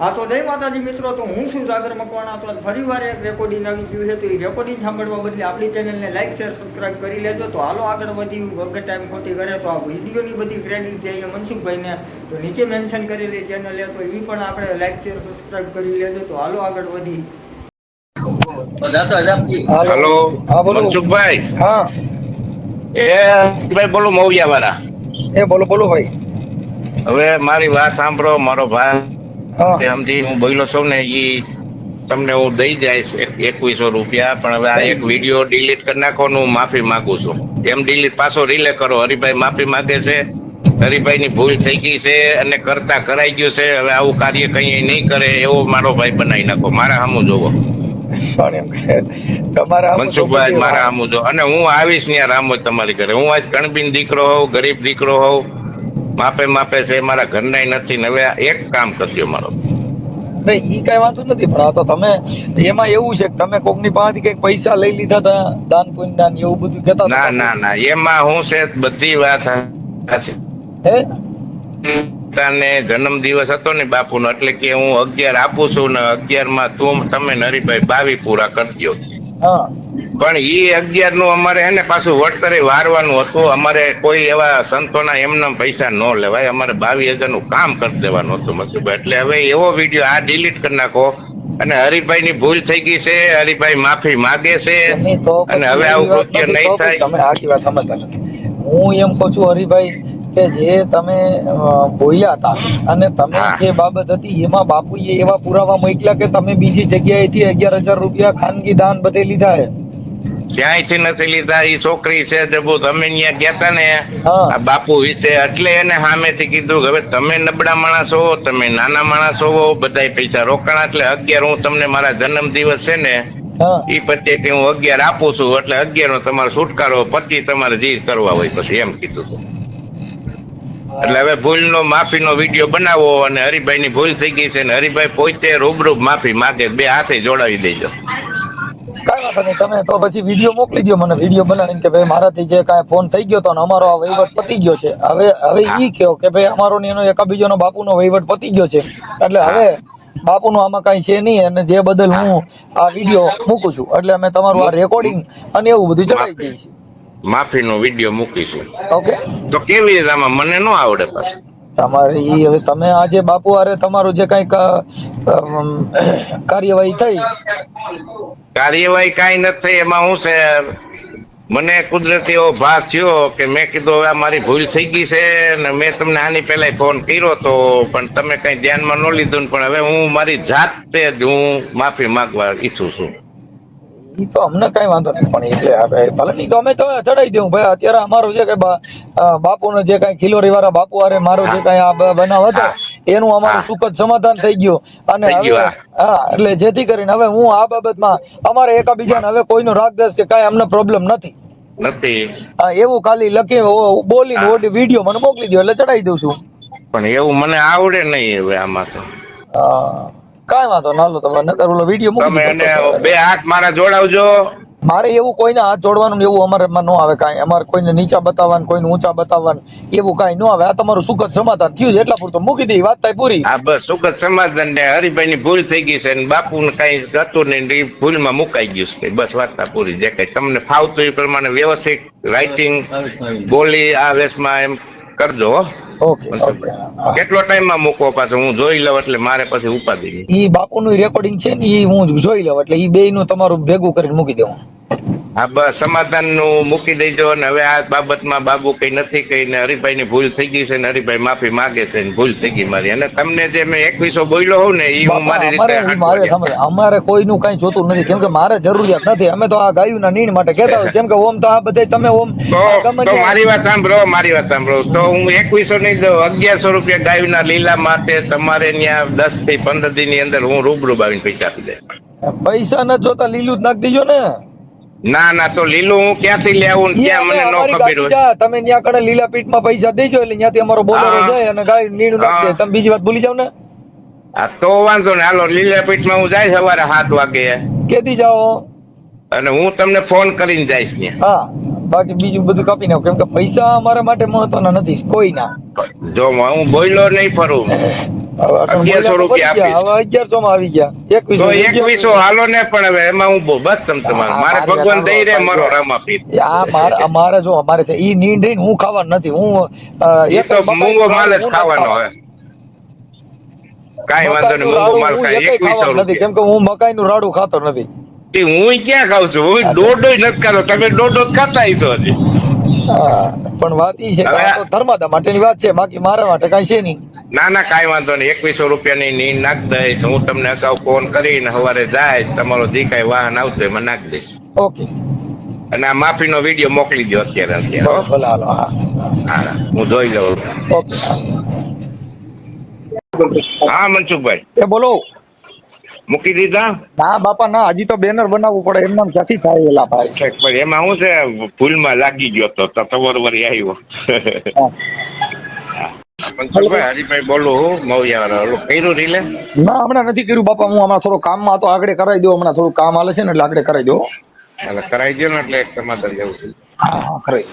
હા તો જય માતાજી મિત્રો તો હું છું સાગર મકવાણા. તો ફરી વાર એક રેકોર્ડિંગ આવી ગયું છે તો એ રેકોર્ડિંગ સાંભળવા બદલે આપણી ચેનલને લાઈક શેર સબસ્ક્રાઇબ કરી લેજો. તો હાલો આગળ વધી વગર ટાઈમ ખોટી કરે તો આ વિડીયોની બધી ક્રેડિટ છે મનસુખભાઈને તો નીચે મેન્શન કરેલી ચેનલ તો એ પણ આપણે લાઈક શેર સબસ્ક્રાઇબ કરી લેજો. તો હાલો આગળ વધી હાલો હા બોલો. મનસુખભાઈ. હા. એ ભાઈ બોલો મૌયા વાળા એ બોલો બોલો ભાઈ. હવે મારી વાત સાંભળો મારો ભાઈ હા. હું બોલો છું ને એ તમને હું દઈ જઈશ એકવીસો રૂપિયા પણ હવે આ એક વીડિયો ડિલીટ કરી નાખવાનું હું માફી માંગુ છું. એમ ડિલીટ પાછો રિલે કરો. હરિભાઈ માફી માંગે છે. હરિભાઈ ની ભૂલ થઈ ગઈ છે અને કરતા કરાઈ ગયું છે. હવે આવું કાર્ય કઈ નહીં કરે એવો મારો ભાઈ બનાવી નાખો. મારા સામું જોવો. મનસુખભાઈ મારા સામું જો. અને હું આવીશ ત્યાં રામોદ તમારી ઘરે. હું આજ કણબીન દીકરો હોઉં ગરીબ દીકરો હોઉં. માપે માપે છે મારા ઘરના નથી હવે એક કામ કરજો મારો. નહીં ઈ કઈ વાંધો નથી પણ આ તો તમે એમાં એવું છે કે તમે કોકની પાસેથી કંઈક પૈસા લઈ લીધા હતા દાન પુણ્ય દાન એવું બધું કહેતા ના ના ના એમાં હું છે બધી વાત હશે હે? તને જન્મ દિવસ હતો ને બાપુનો એટલે કે હું અગિયાર આપું છું ને અગિયારમાં તું તમે નરીભાઈ બાવી પૂરા કરજો. હા. પણ એ અગિયારનું અમારે હે ને પાછું વળતરે વારવાનું હતું. અમારે કોઈ એવા સંતોના એમના પૈસા ન લેવાય. અમારે બાવીસ હજારનું કામ કરી દેવાનું હતું મસુભાઈ. એટલે હવે એવો વીડિયો આ ડિલીટ કરી નાખો. અને હરિભાઈ ની ભૂલ થઈ ગઈ છે. હરિભાઈ માફી માગે છે. અને હવે આવું કૃત્ય નહીં થાય. તમે આખી વાત સમજતા નથી. હું એમ કહું છું હરિભાઈ કે જે તમે ભોયા હતા અને તમે જે બાબત હતી એમાં બાપુએ એવા પુરાવા મોકલ્યા કે તમે બીજી જગ્યાએથી અગિયાર હજાર રૂપિયા ખાનગી દાન બધે લીધા હે ક્યાંયથી નથી લીધા એ છોકરી છે જબુ તમે ત્યાં ગયા ને. આ બાપુ વિશે એટલે એને સામેથી કીધું કે હવે તમે નબળા માણસ હો તમે નાના માણસ હો બધા પૈસા રોકાણા એટલે અગિયાર હું તમને મારા જન્મ દિવસ છે ને એ ઈ હું અગિયાર આપું છું એટલે અગિયાર નો તમારો છુટકારો પછી તમારે જે કરવા હોય પછી એમ કીધું હતું એટલે હવે ભૂલ નો માફી નો વીડિયો બનાવો અને હરિભાઈ ની ભૂલ થઈ ગઈ છે ને હરિભાઈ પોતે રૂબરૂ માફી માગે બે હાથે જોડાવી દેજો. વાંધો નહીં તમે તો પછી વીડિયો મોકલી દો મને. વીડિયો બનાવીને કે ભાઈ મારાથી જે કાંઈ ફોન થઈ ગયો તો ને અમારો આ વહીવટ પતી ગયો છે. હવે હવે ઈ કહો કે ભાઈ અમારો ને એનો એકાબીજાનો બાપુનો વહીવટ પતી ગયો છે. એટલે હવે બાપુનું આમાં કાંઈ છે નહીં અને જે બદલ હું આ વીડિયો મૂકું છું. એટલે અમે તમારું આ રેકોર્ડિંગ અને એવું બધું ચલાવી દઈએ છીએ. માફીનો વીડિયો મૂકીશું. ઓકે તો કેવી રીતે આમાં? મને ન આવડે પાછું. તમારે ઈ હવે તમે આજે બાપુ આરે તમારું જે કંઈક કાર્યવાહી થઈ? કાર્યવાહી કાંઈ નથી એમાં હું છે, મને કુદરતી એવો ભાસ થયો કે મેં કીધું હવે મારી ભૂલ થઈ ગઈ છે ને મેં તમને આની પહેલા ફોન કર્યો તો, પણ તમે કઈ ધ્યાનમાં ન લીધું પણ હવે હું મારી જાતે જ હું માફી માંગવા ઈચ્છું છું. ઈ તો અમને કઈ વાંધો નથી પણ એટલે આપણે ભલે નહીં તો અમે તો ચડાવી દઉં ભાઈ અત્યારે અમારું જે કઈ બાપુનો જે કઈ ખિલોરી વાળા બાપુ અરે મારો જે કઈ આ બનાવ હતો એનું અમારું સુખદ સમાધાન થઈ ગયું. અને હવે હા. એટલે જેથી કરીને હવે હું આ બાબતમાં અમારે એકાબીજાને હવે કોઈનો રાગ દેશ કે કાંઈ અમને પ્રોબ્લેમ નથી. નથી. હા, એવું ખાલી લખી બોલી વીડિયો મને મોકલી દો એટલે ચડાવી દઉં છું. પણ એવું મને આવડે નહીં હવે આમાં તો. હા, કાંઈ વાંધો ના લો તમે નકર ઓલો વીડિયો તમે મૂકી એને દીધો બે હાથ મારા જોડાવજો. મારે એવું કોઈને હાથ જોડવાનું ને એવું અમારે માં ન આવે કાંઈ. અમારે કોઈને નીચા બતાવવાનું કોઈને ઊંચા બતાવવાનું એવું કાંઈ ન આવે. આ તમારું સુખદ સમાધાન થયું છે એટલા પૂરતું. મૂકી દઈ વાત થાય પૂરી. આ બસ સુખદ સમાધાન ને હરિભાઈ ની ભૂલ થઈ ગઈ છે ને બાપુ ને કઈ હતું નહીં ને ઈ ભૂલમાં મુકાઈ ગયું છે. બસ વાર્તા પૂરી. જે કઈ તમને ફાવતું એ પ્રમાણે વ્યવસ્થિત રાઇટિંગ બોલી આ વેશમાં એમ કરજો હો. ઓકે કેટલો ટાઈમમાં મૂકો પાછો? હું જોઈ લઉં એટલે મારે પછી ઉપાધિ. ઈ બાપુનું રેકોર્ડિંગ છે ને ઈ હું જોઈ લઉં એટલે ઈ બેયનું તમારું ભેગું કરીને મૂકી દઉં હા બસ સમાધાનનું મૂકી દેજો અને હવે આ બાબતમાં બાબુ કઈ નથી કહીને હરિભાઈની ની ભૂલ થઈ ગઈ છે ને હરિભાઈ માફી માગે છે ને ભૂલ થઈ ગઈ મારી. અને તમને જે મેં એકવીસો બોલ્યો હોઉં ને એ હું મારી રીતે અમારે કોઈનું કાંઈ જોતું નથી. કેમ કે મારે જરૂરિયાત નથી. અમે તો આ ગાયુંના નીણ માટે કહેતા હોય. કેમ કે ઓમ તો આ બધે તમે ઓમ તો આ મારી વાત સાંભળો મારી વાત સાંભળો. તો હું એકવીસો નહીં દઉં અગિયારસો રૂપિયા ગાયના લીલા માટે તમારે ત્યાં દસથી પંદર દિનની અંદર હું રૂબરૂ આવીને પૈસા આપી દઈશ. પૈસા ન જોતા લીલું જ નાખી દીજો ને. ના ના તો લીલું હું ક્યાંથી લેવું ને ત્યાં મને નો ખબર હોય. તમે ન્યા કડે લીલા પીઠમાં પૈસા દેજો એટલે ત્યાંથી અમારો બોલેરો જાય અને ગાડી નીણું નાખી દે તમે બીજી વાત ભૂલી જાવ ને? આ તો વાંધો ને હાલો લીલા પીઠમાં હું જાય સવારે સાત વાગે. કેદી જાઓ? અને હું તમને ફોન કરીને જઈશ ને હા બાકી બીજું બધું કાપી નાખો. કેમ કે પૈસા અમારા માટે મહત્વના નથી કોઈના જો હું બોલ્યો નહીં ફરું. અગિયારસો મહિલા રૂપિયા પતી ગયા. આપીશ. હવે અગિયારસો માં આવી ગયા. એકવીસો એકવીસો હાલો ને પણ હવે એમાં હું બહુ- તમ તમારે. મારે મારે ભગવાન દઈ રે મારો જો. રામાપીર આ મારે અમારે જો અમારે છે ઈ નીંદ હું ખાવાનું નથી. હું એ એક તો મૂંગો માલ જ ખાવાનો. હોય કાંઈ વાંધો નહીં મૂંગો માલ ખાય રાડું હું એકેય એકવીસો નથી. કેમ કે હું મકાઈનું રાડું ખાતો નથી. હું ક્યાં ખાવ છું? હું દોઢો નથી ખાતો. તમે દોઢો જ ખાતા હશો હજી. પણ વાત ઈ છે કે આ તો ધર્માદા માટેની વાત છે બાકી મારા માટે કાંઈ છે નહીં. ના ના કાંઈ વાંધો નહીં. એકવીસો રૂપિયાની નીંદ નાખ દઈશ. હું તમને અગાઉ ફોન કરીને સવારે જાય તમારો જે કાંઈ વાહન આવશે એમાં નાખ દઈશ. ઓકે. અને આ માફીનો વીડિયો મોકલી દો અત્યારે અત્યારે. ભલે હાલો હા. હા હું જોઈ લઉં. ઓકે. હા મનસુખભાઈ. એ બોલો. મૂકી દીધા? ના બાપા ના હજી તો બેનર બનાવવું પડે એમ નામ ક્યાંથી થાય એલા ભાઈ? પણ એમાં શું છે ભૂલમાં લાગી ગયો તો તવર વરી આવ્યો. હરીભાઈ બોલું હું મૌયા ઓલું કર્યું રીલે? ના હમણાં નથી કર્યું બાપા હું હમણાં થોડું કામમાં તો આગળ કરાવી દઉં હમણાં થોડું કામ હાલે છે ને એટલે આગળ કરાવી દો એટલે કરાઈ દો ને એટલે એક સમાધાન જેવું હા હા કરાવી.